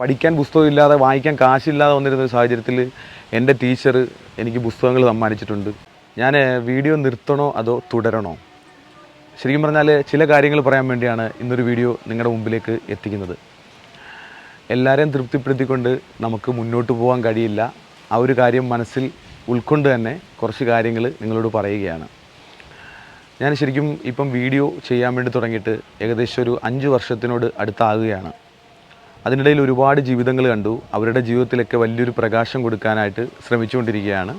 പഠിക്കാൻ പുസ്തകമില്ലാതെ വായിക്കാൻ കാശില്ലാതെ വന്നിരുന്ന ഒരു സാഹചര്യത്തിൽ എന്റെ ടീച്ചർ എനിക്ക് പുസ്തകങ്ങൾ സമ്മാനിച്ചിട്ടുണ്ട്. ഞാൻ വീഡിയോ നിർത്തണോ അതോ തുടരണോ? ശരിക്കും പറഞ്ഞാൽ ചില കാര്യങ്ങൾ പറയാൻ വേണ്ടിയാണ് ഇന്നൊരു വീഡിയോ നിങ്ങളുടെ മുമ്പിലേക്ക് എത്തിക്കുന്നത്. എല്ലാവരെയും തൃപ്തിപ്പെടുത്തിക്കൊണ്ട് നമുക്ക് മുന്നോട്ട് പോകാൻ കഴിയില്ല. ആ ഒരു കാര്യം മനസ്സിൽ ഉൾക്കൊണ്ട് തന്നെ കുറച്ച് കാര്യങ്ങൾ നിങ്ങളോട് പറയുകയാണ്. ഞാൻ ശരിക്കും ഇപ്പം വീഡിയോ ചെയ്യാൻ വേണ്ടി തുടങ്ങിയിട്ട് ഏകദേശം ഒരു അഞ്ച് വർഷത്തിനോട് അടുത്താകുകയാണ്. അതിനിടയിൽ ഒരുപാട് ജീവിതങ്ങൾ കണ്ടു. അവരുടെ ജീവിതത്തിലൊക്കെ വലിയൊരു പ്രകാശം കൊടുക്കാനായിട്ട് ശ്രമിച്ചുകൊണ്ടിരിക്കുകയാണ്.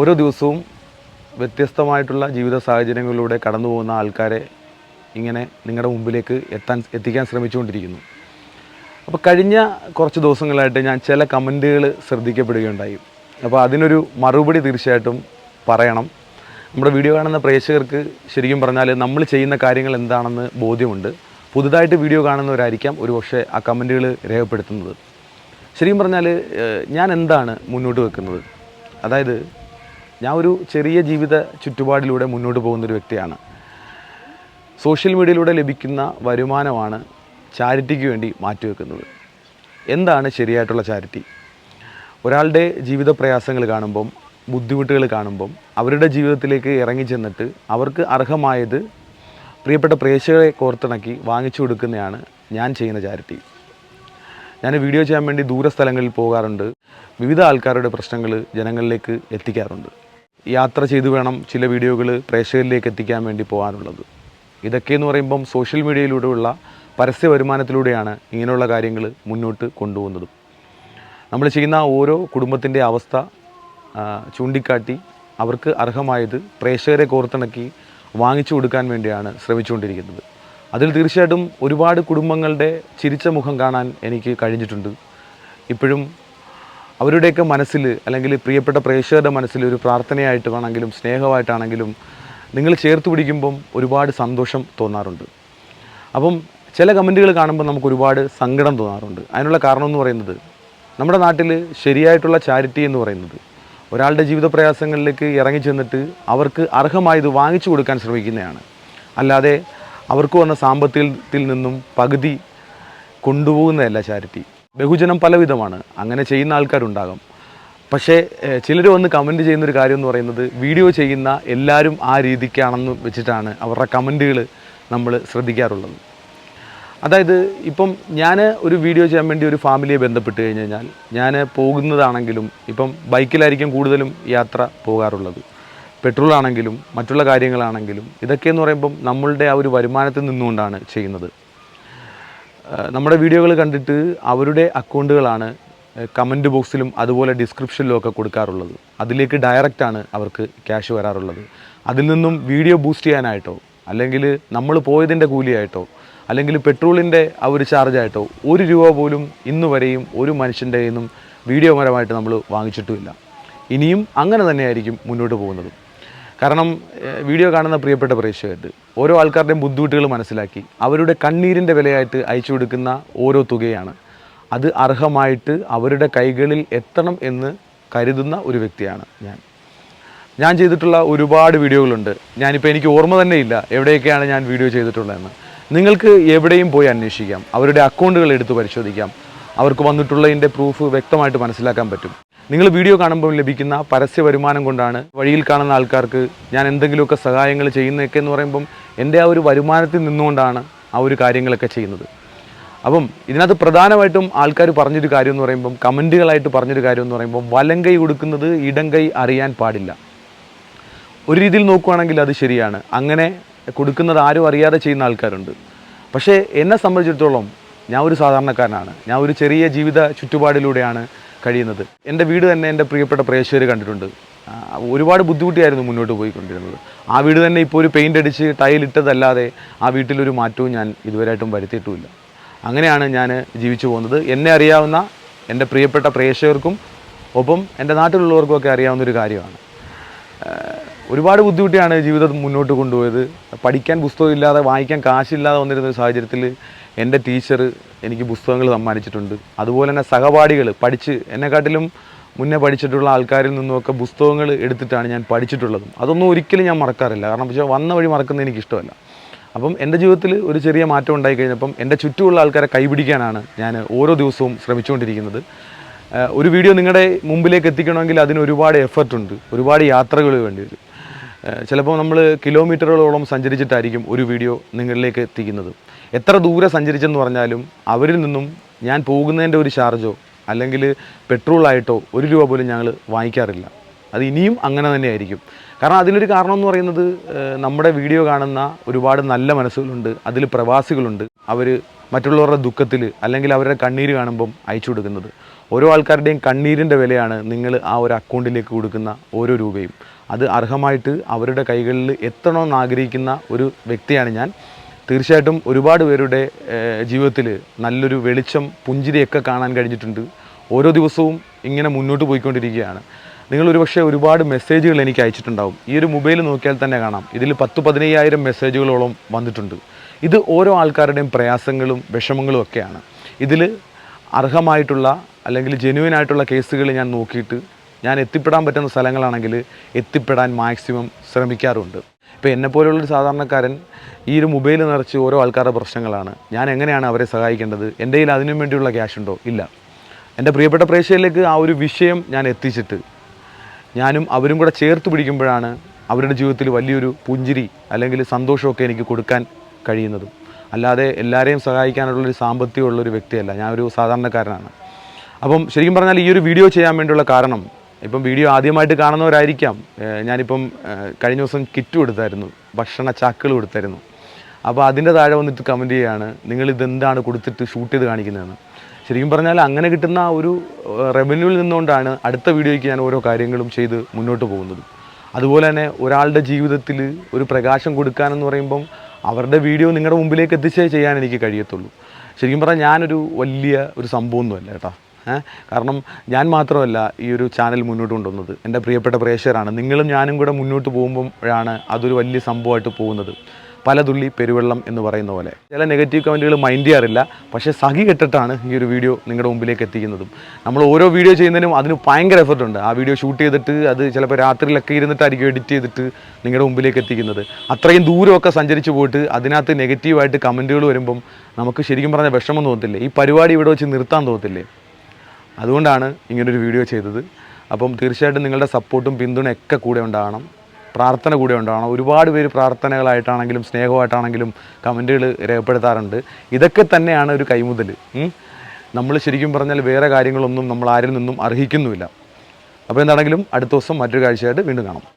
ഓരോ ദിവസവും വ്യത്യസ്തമായിട്ടുള്ള ജീവിത സാഹചര്യങ്ങളിലൂടെ കടന്നു പോകുന്ന ആൾക്കാരെ ഇങ്ങനെ നിങ്ങളുടെ മുമ്പിലേക്ക് എത്താൻ എത്തിക്കാൻ ശ്രമിച്ചുകൊണ്ടിരിക്കുന്നു. അപ്പോൾ കഴിഞ്ഞ കുറച്ച് ദിവസങ്ങളായിട്ട് ഞാൻ ചില കമന്റുകൾ ശ്രദ്ധിക്കപ്പെടുകയുണ്ടായി. അപ്പോൾ അതിനൊരു മറുപടി തീർച്ചയായിട്ടും പറയണം. നമ്മുടെ വീഡിയോ കാണുന്ന പ്രേക്ഷകർക്ക് ശരിക്കും പറഞ്ഞാൽ നമ്മൾ ചെയ്യുന്ന കാര്യങ്ങൾ എന്താണെന്ന് ബോധ്യമുണ്ട്. പുതുതായിട്ട് വീഡിയോ കാണുന്നവരായിരിക്കാം ഒരു പക്ഷേ ആ കമന്റുകൾ രേഖപ്പെടുത്തുന്നത്. ശരിക്കും പറഞ്ഞാൽ ഞാൻ എന്താണ് മുന്നോട്ട് വെക്കുന്നത്? അതായത് ഞാൻ ഒരു ചെറിയ ജീവിത ചുറ്റുപാടിലൂടെ മുന്നോട്ട് പോകുന്നൊരു വ്യക്തിയാണ്. സോഷ്യൽ മീഡിയയിലൂടെ ലഭിക്കുന്ന വരുമാനമാണ് ചാരിറ്റിക്ക് വേണ്ടി മാറ്റിവെക്കുന്നത് എന്താണ് ശരിയായിട്ടുള്ള ചാരിറ്റി? ഒരാളുടെ ജീവിത പ്രയാസങ്ങൾ കാണുമ്പം ബുദ്ധിമുട്ടുകൾ കാണുമ്പം അവരുടെ ജീവിതത്തിലേക്ക് ഇറങ്ങി ചെന്നിട്ട് അവർക്ക് അർഹമായത് പ്രിയപ്പെട്ട പ്രേക്ഷകരെ കോർത്തിണക്കി വാങ്ങിച്ചു കൊടുക്കുന്നതാണ് ഞാൻ ചെയ്യുന്ന ചാരിറ്റി. ഞാൻ വീഡിയോ ചെയ്യാൻ വേണ്ടി ദൂരസ്ഥലങ്ങളിൽ പോകാറുണ്ട്. വിവിധ ആൾക്കാരുടെ പ്രശ്നങ്ങൾ ജനങ്ങളിലേക്ക് എത്തിക്കാറുണ്ട്. യാത്ര ചെയ്തു വേണം ചില വീഡിയോകൾ പ്രേക്ഷകരിലേക്ക് എത്തിക്കാൻ വേണ്ടി പോകാനുള്ളത്. ഇതൊക്കെ എന്ന് പറയുമ്പം സോഷ്യൽ മീഡിയയിലൂടെയുള്ള പരസ്യ വരുമാനത്തിലൂടെയാണ് ഇങ്ങനെയുള്ള കാര്യങ്ങൾ മുന്നോട്ട് കൊണ്ടുപോകുന്നതും. നമ്മൾ ചെയ്യുന്ന ഓരോ കുടുംബത്തിന്റെ അവസ്ഥ ചൂണ്ടിക്കാട്ടി അവർക്ക് അർഹമായത് പ്രേക്ഷകരെ കോർത്തിണക്കി വാങ്ങിച്ചു കൊടുക്കാൻ വേണ്ടിയാണ് ശ്രമിച്ചുകൊണ്ടിരിക്കുന്നത്. അതിൽ തീർച്ചയായിട്ടും ഒരുപാട് കുടുംബങ്ങളുടെ ചിരിച്ച മുഖം കാണാൻ എനിക്ക് കഴിഞ്ഞിട്ടുണ്ട്. ഇപ്പോഴും അവരുടെയൊക്കെ മനസ്സിൽ അല്ലെങ്കിൽ പ്രിയപ്പെട്ട പ്രേക്ഷകരുടെ മനസ്സിൽ ഒരു പ്രാർത്ഥനയായിട്ട് വേണമെങ്കിലും സ്നേഹമായിട്ടാണെങ്കിലും നിങ്ങൾ ചേർത്ത് പിടിക്കുമ്പം ഒരുപാട് സന്തോഷം തോന്നാറുണ്ട്. അപ്പം ചില കമന്റുകൾ കാണുമ്പോൾ നമുക്ക് ഒരുപാട് സങ്കടം തോന്നാറുണ്ട്. അതിനുള്ള കാരണം എന്ന് പറയുന്നത് നമ്മുടെ നാട്ടിൽ ശരിയായിട്ടുള്ള ചാരിറ്റി എന്ന് പറയുന്നത് ഒരാളുടെ ജീവിത പ്രയാസങ്ങളിലേക്ക് ഇറങ്ങി ചെന്നിട്ട് അവർക്ക് അർഹമായത് വാങ്ങിച്ചു കൊടുക്കാൻ ശ്രമിക്കുന്നതാണ്. അല്ലാതെ അവർക്ക് വന്ന സാമ്പത്തികത്തിൽ നിന്നും പകുതി കൊണ്ടുപോകുന്നതല്ല ചാരിറ്റി. ബഹുജനം പലവിധമാണ്. അങ്ങനെ ചെയ്യുന്ന ആൾക്കാരുണ്ടാകും. പക്ഷേ ചിലർ വന്ന് കമന്റ് ചെയ്യുന്നൊരു കാര്യം എന്ന് പറയുന്നത് വീഡിയോ ചെയ്യുന്ന എല്ലാവരും ആ രീതിക്കാണെന്ന് വെച്ചിട്ടാണ് അവരുടെ കമന്റുകൾ നമ്മൾ ശ്രദ്ധിക്കാറുള്ളത്. അതായത് ഇപ്പം ഞാൻ ഒരു വീഡിയോ ചെയ്യാൻ വേണ്ടി ഒരു ഫാമിലിയെ ബന്ധപ്പെട്ട് കഴിഞ്ഞ് കഴിഞ്ഞാൽ ഞാൻ പോകുന്നതാണെങ്കിലും ഇപ്പം ബൈക്കിലായിരിക്കും കൂടുതലും യാത്ര പോകാറുള്ളത്. പെട്രോൾ ആണെങ്കിലും മറ്റുള്ള കാര്യങ്ങളാണെങ്കിലും ഇതൊക്കെ എന്ന് പറയുമ്പം നമ്മളുടെ ആ ഒരു വരുമാനത്തിൽ നിന്നുകൊണ്ടാണ് ചെയ്യുന്നത്. നമ്മുടെ വീഡിയോകൾ കണ്ടിട്ട് അവരുടെ അക്കൗണ്ടുകളാണ് കമന്റ് ബോക്സിലും അതുപോലെ ഡിസ്ക്രിപ്ഷനിലും ഒക്കെ കൊടുക്കാറുള്ളത്. അതിലേക്ക് ഡയറക്റ്റാണ് അവർക്ക് ക്യാഷ് വരാറുള്ളത്. അതിൽ നിന്നും വീഡിയോ ബൂസ്റ്റ് ചെയ്യാനായിട്ടോ അല്ലെങ്കിൽ നമ്മൾ പോയതിന്റെ കൂലിയായിട്ടോ അല്ലെങ്കിൽ പെട്രോളിന്റെ ആ ഒരു ചാർജായിട്ടോ ഒരു രൂപ പോലും ഇന്ന് വരെയും ഒരു മനുഷ്യന്റെ നിന്നും വീഡിയോ പരമായിട്ട് നമ്മൾ വാങ്ങിച്ചിട്ടുമില്ല. ഇനിയും അങ്ങനെ തന്നെയായിരിക്കും മുന്നോട്ട് പോകുന്നത്. കാരണം വീഡിയോ കാണുന്ന പ്രിയപ്പെട്ട പ്രേക്ഷകരുടെ ഓരോ ആൾക്കാരുടെയും ബുദ്ധിമുട്ടുകൾ മനസ്സിലാക്കി അവരുടെ കണ്ണീരിന്റെ വിലയായിട്ട് അയച്ചു കൊടുക്കുന്ന ഓരോ തുകയാണ്. അത് അർഹമായിട്ട് അവരുടെ കൈകളിൽ എത്തണം എന്ന് കരുതുന്ന ഒരു വ്യക്തിയാണ് ഞാൻ. ഞാൻ ചെയ്തിട്ടുള്ള ഒരുപാട് വീഡിയോകളുണ്ട്. ഞാനിപ്പോൾ എനിക്ക് ഓർമ്മ തന്നെ ഇല്ല എവിടെയൊക്കെയാണ് ഞാൻ വീഡിയോ ചെയ്തിട്ടുള്ളതെന്ന്. നിങ്ങൾക്ക് എവിടെയും പോയി അന്വേഷിക്കാം. അവരുടെ അക്കൗണ്ടുകൾ എടുത്ത് പരിശോധിക്കാം. അവർക്ക് വന്നിട്ടുള്ളതിന്റെ പ്രൂഫ് വ്യക്തമായിട്ട് മനസ്സിലാക്കാൻ പറ്റും. നിങ്ങൾ വീഡിയോ കാണുമ്പോൾ ലഭിക്കുന്ന പരസ്യ വരുമാനം കൊണ്ടാണ് വഴിയിൽ കാണുന്ന ആൾക്കാർക്ക് ഞാൻ എന്തെങ്കിലുമൊക്കെ സഹായങ്ങൾ ചെയ്യുന്നതൊക്കെ എന്ന് പറയുമ്പം എന്റെ ആ ഒരു വരുമാനത്തിൽ നിന്നുകൊണ്ടാണ് ആ ഒരു കാര്യങ്ങളൊക്കെ ചെയ്യുന്നത്. അപ്പം ഇതിനകത്ത് പ്രധാനമായിട്ടും ആൾക്കാർ പറഞ്ഞൊരു കാര്യം എന്ന് പറയുമ്പം കമന്റുകളായിട്ട് പറഞ്ഞൊരു കാര്യം എന്ന് പറയുമ്പം വലം കൈ കൊടുക്കുന്നത് ഇടം കൈ അറിയാൻ പാടില്ല. ഒരു രീതിയിൽ നോക്കുവാണെങ്കിൽ അത് ശരിയാണ്. അങ്ങനെ കൊടുക്കുന്നത് ആരും അറിയാതെ ചെയ്യുന്ന ആൾക്കാരുണ്ട്. പക്ഷേ എന്നെ സംബന്ധിച്ചിടത്തോളം ഞാൻ ഒരു സാധാരണക്കാരനാണ്. ഞാൻ ഒരു ചെറിയ ജീവിത ചുറ്റുപാടിലൂടെയാണ് കഴിയുന്നത്. എന്റെ വീട് തന്നെ എന്റെ പ്രിയപ്പെട്ട പ്രേക്ഷകർ കണ്ടിട്ടുണ്ട്. ഒരുപാട് ബുദ്ധിമുട്ടിയായിരുന്നു മുന്നോട്ട് പോയിക്കൊണ്ടിരുന്നത്. ആ വീട് തന്നെ ഇപ്പോൾ ഒരു പെയിന്റ് അടിച്ച് ടൈലിട്ടതല്ലാതെ ആ വീട്ടിലൊരു മാറ്റവും ഞാൻ ഇതുവരെയായിട്ടും വരുത്തിയിട്ടുമില്ല. അങ്ങനെയാണ് ഞാൻ ജീവിച്ചു പോകുന്നത്. എന്നെ അറിയാവുന്ന എന്റെ പ്രിയപ്പെട്ട പ്രേക്ഷകർക്കും ഒപ്പം എന്റെ നാട്ടിലുള്ളവർക്കും ഒക്കെ അറിയാവുന്ന ഒരു കാര്യമാണ്. ഒരുപാട് ബുദ്ധിമുട്ടിയാണ് ജീവിതം മുന്നോട്ട് കൊണ്ടുപോയത്. പഠിക്കാൻ പുസ്തകമില്ലാതെ വായിക്കാൻ കാശില്ലാതെ വന്നിരുന്ന സാഹചര്യത്തിൽ എന്റെ ടീച്ചർ എനിക്ക് പുസ്തകങ്ങൾ സമ്മാനിച്ചിട്ടുണ്ട്. അതുപോലെ തന്നെ സഹപാഠികൾ പഠിച്ച് എന്നെക്കാട്ടിലും മുന്നേ പഠിച്ചിട്ടുള്ള ആൾക്കാരിൽ നിന്നുമൊക്കെ പുസ്തകങ്ങൾ എടുത്തിട്ടാണ് ഞാൻ പഠിച്ചിട്ടുള്ളതും. അതൊന്നും ഒരിക്കലും ഞാൻ മറക്കാറില്ല. കാരണം പക്ഷേ വന്ന വഴി മറക്കുന്നത് എനിക്കിഷ്ടമല്ല അപ്പം എന്റെ ജീവിതത്തിൽ ഒരു ചെറിയ മാറ്റം ഉണ്ടായി കഴിഞ്ഞപ്പം എന്റെ ചുറ്റുമുള്ള ആൾക്കാരെ കൈപിടിക്കാനാണ് ഞാൻ ഓരോ ദിവസവും ശ്രമിച്ചുകൊണ്ടിരിക്കുന്നത്. ഒരു വീഡിയോ നിങ്ങളുടെ മുമ്പിലേക്ക് എത്തിക്കണമെങ്കിൽ അതിന് ഒരുപാട് എഫർട്ടുണ്ട് ഒരുപാട് യാത്രകൾ വേണ്ടി വരും. ചിലപ്പോൾ നമ്മൾ കിലോമീറ്ററുകളോളം സഞ്ചരിച്ചിട്ടായിരിക്കും ഒരു വീഡിയോ നിങ്ങളിലേക്ക് എത്തിക്കുന്നത്. എത്ര ദൂരെ സഞ്ചരിച്ചെന്ന് പറഞ്ഞാലും അവരിൽ നിന്നും ഞാൻ പോകുന്നതിന്റെ ഒരു ചാർജോ അല്ലെങ്കിൽ പെട്രോളായിട്ടോ ഒരു രൂപ പോലും ഞങ്ങൾ വാങ്ങിക്കാറില്ല. അത് ഇനിയും അങ്ങനെ തന്നെയായിരിക്കും കാരണം അതിനൊരു കാരണം എന്ന് പറയുന്നത് നമ്മുടെ വീഡിയോ കാണുന്ന ഒരുപാട് നല്ല മനസ്സുകളുണ്ട് അതിൽ പ്രവാസികളുണ്ട്. അവർ മറ്റുള്ളവരുടെ ദുഃഖത്തിൽ അല്ലെങ്കിൽ അവരുടെ കണ്ണീര് കാണുമ്പം അയച്ചു കൊടുക്കുന്നത്. ഓരോ ആൾക്കാരുടെയും കണ്ണീരിന്റെ വിലയാണ് നിങ്ങൾ ആ ഒരു അക്കൗണ്ടിലേക്ക് കൊടുക്കുന്ന ഓരോ രൂപയും. അത് അർഹമായിട്ട് അവരുടെ കൈകളിൽ എത്തണമെന്ന് ആഗ്രഹിക്കുന്ന ഒരു വ്യക്തിയാണ് ഞാൻ. തീർച്ചയായിട്ടും ഒരുപാട് പേരുടെ ജീവിതത്തിൽ നല്ലൊരു വെളിച്ചം പുഞ്ചിരിയൊക്കെ കാണാൻ കഴിഞ്ഞിട്ടുണ്ട്. ഓരോ ദിവസവും ഇങ്ങനെ മുന്നോട്ട് പോയിക്കൊണ്ടിരിക്കുകയാണ്. നിങ്ങൾ ഒരുപക്ഷെ ഒരുപാട് മെസ്സേജുകൾ എനിക്ക് അയച്ചിട്ടുണ്ടാവും. ഈ ഒരു മൊബൈൽ നോക്കിയാൽ തന്നെ കാണാം. ഇതിൽ പത്ത് പതിനയ്യായിരം മെസ്സേജുകളോളം വന്നിട്ടുണ്ട്. ഇത് ഓരോ ആൾക്കാരുടെയും പ്രയാസങ്ങളും വിഷമങ്ങളും ഒക്കെയാണ്. ഇതിൽ അർഹമായിട്ടുള്ള അല്ലെങ്കിൽ ജെന്യുവൻ ആയിട്ടുള്ള കേസുകൾ ഞാൻ നോക്കിയിട്ട് ഞാൻ എത്തിപ്പെടാൻ പറ്റുന്ന സ്ഥലങ്ങളാണെങ്കിൽ എത്തിപ്പെടാൻ മാക്സിമം ശ്രമിക്കാറുണ്ട്. ഇപ്പോൾ എന്നെപ്പോലുള്ളൊരു സാധാരണക്കാരൻ ഈ ഒരു മൊബൈൽ നിറച്ച് ഓരോ ആൾക്കാരുടെ പ്രശ്നങ്ങളാണ്. ഞാൻ എങ്ങനെയാണ് അവരെ സഹായിക്കേണ്ടത്? എന്റെ കയ്യിൽ അതിനു വേണ്ടിയുള്ള ക്യാഷ് ഉണ്ടോ? ഇല്ല. എന്റെ പ്രിയപ്പെട്ട പ്രേക്ഷകരിലേക്ക് ആ ഒരു വിഷയം ഞാൻ എത്തിച്ചിട്ട് ഞാനും അവരും കൂടെ ചേർത്ത് പിടിക്കുമ്പോഴാണ് അവരുടെ ജീവിതത്തിൽ വലിയൊരു പുഞ്ചിരി അല്ലെങ്കിൽ സന്തോഷമൊക്കെ എനിക്ക് കൊടുക്കാൻ കഴിയുന്നതും. അല്ലാതെ എല്ലാവരെയും സഹായിക്കാനുള്ളൊരു സാമ്പത്തികമുള്ളൊരു വ്യക്തിയല്ല. ഞാനൊരു സാധാരണക്കാരനാണ്. അപ്പം ശരിക്കും പറഞ്ഞാൽ ഈ ഒരു വീഡിയോ ചെയ്യാൻ വേണ്ടിയുള്ള കാരണം ഇപ്പം വീഡിയോ ആദ്യമായിട്ട് കാണുന്നവരായിരിക്കാം. ഞാനിപ്പം കഴിഞ്ഞ ദിവസം കിറ്റ് കൊടുത്തായിരുന്നു. ഭക്ഷണ ചാക്കുകൾ കൊടുത്തായിരുന്നു. അപ്പോൾ അതിന്റെ താഴെ വന്നിട്ട് കമന്റ് ചെയ്യുകയാണ് നിങ്ങൾ ഇതെന്താണ് കൊടുത്തിട്ട് ഷൂട്ട് ചെയ്ത് കാണിക്കുന്നതെന്ന്? ശരിക്കും പറഞ്ഞാൽ അങ്ങനെ കിട്ടുന്ന ഒരു റവന്യൂവിൽ നിന്നുകൊണ്ടാണ് അടുത്ത വീഡിയോയ്ക്ക് ഞാൻ ഓരോ കാര്യങ്ങളും ചെയ്ത് മുന്നോട്ട് പോകുന്നത്. അതുപോലെ തന്നെ ഒരാളുടെ ജീവിതത്തിൽ ഒരു പ്രകാശം കൊടുക്കാനെന്ന് പറയുമ്പം അവരുടെ വീഡിയോ നിങ്ങളുടെ മുമ്പിലേക്ക് എത്തിച്ചേ ചെയ്യാൻ എനിക്ക് കഴിയത്തുള്ളൂ. ശരിക്കും പറഞ്ഞാൽ ഞാനൊരു വലിയ ഒരു സംഭവമൊന്നുമല്ല കേട്ടോ. കാരണം ഞാൻ മാത്രമല്ല ഈ ഒരു ചാനൽ മുന്നോട്ട് കൊണ്ടുവന്നത്. എന്റെ പ്രിയപ്പെട്ട പ്രേക്ഷകരാണ്. നിങ്ങളും ഞാനും കൂടെ മുന്നോട്ട് പോകുമ്പോഴാണ് അതൊരു വലിയ സംഭവമായിട്ട് പോകുന്നത്. പല തുള്ളി പെരുവെള്ളം എന്ന് പറയുന്ന പോലെ. ചില നെഗറ്റീവ് കമന്റുകൾ മൈൻഡ് ചെയ്യാറില്ല. പക്ഷേ സഹി കെട്ടിട്ടാണ് ഈ ഒരു വീഡിയോ നിങ്ങളുടെ മുമ്പിലേക്ക് എത്തിക്കുന്നതും. നമ്മൾ ഓരോ വീഡിയോ ചെയ്യുന്നതിനും അതിന് ഭയങ്കര എഫർട്ട് ഉണ്ട്. ആ വീഡിയോ ഷൂട്ട് ചെയ്തിട്ട് അത് ചിലപ്പോൾ രാത്രിയിലൊക്കെ ഇരുന്നിട്ടായിരിക്കും എഡിറ്റ് ചെയ്തിട്ട് നിങ്ങളുടെ മുമ്പിലേക്ക് എത്തിക്കുന്നത്. അത്രയും ദൂരമൊക്കെ സഞ്ചരിച്ച് പോയിട്ട് അതിനകത്ത് നെഗറ്റീവായിട്ട് കമന്റുകൾ വരുമ്പം നമുക്ക് ശരിക്കും പറഞ്ഞാൽ വിഷമം തോന്നത്തില്ലേ? ഈ പരിപാടി ഇവിടെ വെച്ച് നിർത്താൻ തോന്നത്തില്ലേ? അതുകൊണ്ടാണ് ഇങ്ങനൊരു വീഡിയോ ചെയ്തത്. അപ്പം തീർച്ചയായിട്ടും നിങ്ങളുടെ സപ്പോർട്ടും പിന്തുണയൊക്കെ കൂടെ ഉണ്ടാകണം. പ്രാർത്ഥന കൂടെ ഉണ്ടാകണം. ഒരുപാട് പേര് പ്രാർത്ഥനകളായിട്ടാണെങ്കിലും സ്നേഹമായിട്ടാണെങ്കിലും കമന്റുകൾ രേഖപ്പെടുത്താറുണ്ട്. ഇതൊക്കെ തന്നെയാണ് ഒരു കൈമുതൽ നമ്മൾ ശരിക്കും പറഞ്ഞാൽ വേറെ കാര്യങ്ങളൊന്നും നമ്മൾ ആരിൽ നിന്നും അർഹിക്കുന്നുമില്ല. അപ്പോൾ എന്താണെങ്കിലും അടുത്ത ദിവസം മറ്റൊരു കാഴ്ചയായിട്ട് വീണ്ടും കാണാം.